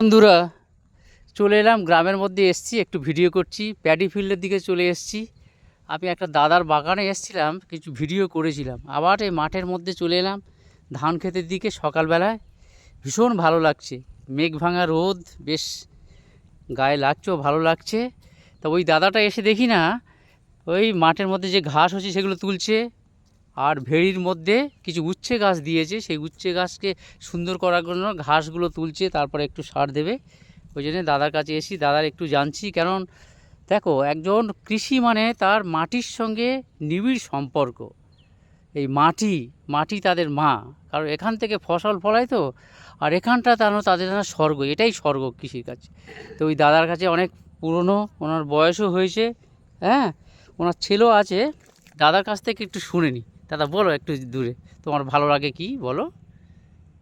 বন্ধুরা, চলে এলাম, গ্রামের মধ্যে এসছি, একটু ভিডিও করছি। প্যাডি ফিল্ডের দিকে চলে এসছি। আমি একটা দাদার বাগানে এসছিলাম, কিছু ভিডিও করেছিলাম। আবার এই মাঠের মধ্যে চলে এলাম, ধান ক্ষেতের দিকে সকালবেলায়। ভীষণ ভালো লাগছে। মেঘ ভাঙা রোদ, বেশ গায়ে লাগছেও, ভালো লাগছে। তা ওই দাদাটা এসে দেখি না, ওই মাঠের মধ্যে যে ঘাস হচ্ছে, সেগুলো তুলছে। আর ভেড়ির মধ্যে কিছু উচ্ছে গাছ দিয়েছে। সেই উচ্ছে গাছকে সুন্দর করার জন্য ঘাসগুলো তুলছে, তারপরে একটু সার দেবে। ওই জন্য দাদার কাছে এসি দাদার একটু জানছি। কারণ দেখো, একজন কৃষি মানে তার মাটির সঙ্গে নিবিড় সম্পর্ক। এই মাটি মাটি তাদের মা। কারণ এখান থেকে ফসল ফলায় তো, আর এখানটা যেন তাদের স্বর্গ, এটাই স্বর্গ কৃষির কাছে। তো ওই দাদার কাছে অনেক পুরনো, ওনার বয়সও হয়েছে হ্যাঁ? ওনার ছেলেও আছে। দাদার কাছ থেকে একটু শুনে নি। দাদা বলো একটু দূরে তোমার ভালো লাগে কি বলো?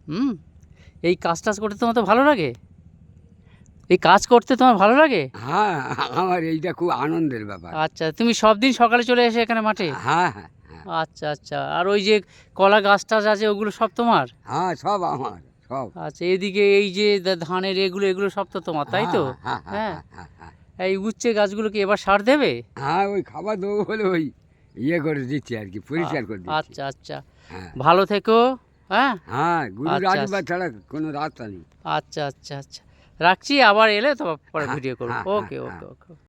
হুম এই কাজ টাজ করতে তোমার তো ভালো লাগে? এই কাজ করতে তোমার ভালো লাগে? হ্যাঁ আমার এইটা খুব আনন্দের ব্যাপার। আচ্ছা তুমি সব দিন সকালে চলে এসে এখানে মাঠে? হ্যাঁ হ্যাঁ হ্যাঁ। আচ্ছা আচ্ছা আর ওই যে কলা গাছ টাছ আছে ওগুলো সব তোমার? হ্যাঁ সব আমার সব। আচ্ছা এদিকে এই যে ধানের এগুলো এগুলো সব তো তোমার তাই তো? হ্যাঁ হ্যাঁ হ্যাঁ এই উচ্ছে গাছগুলো কি এবার সার দেবে? হ্যাঁ ওই খাবার দেবো বলে ওই ইয়ে করে দিচ্ছি আর কি পরিষ্কার করে দিচ্ছি। আচ্ছা আচ্ছা। হ্যাঁ। ভালো থেকো হ্যাঁ? হ্যাঁ গুরু আচ্ছা, রাজবা ছাড়া কোনো রাস্তা নেই। আচ্ছা আচ্ছা আচ্ছা। রাখছি আবার এলে তো পরে ভিডিও করব। হ্যাঁ, ওকে হ্যাঁ, ওকে হ্যাঁ। ওকে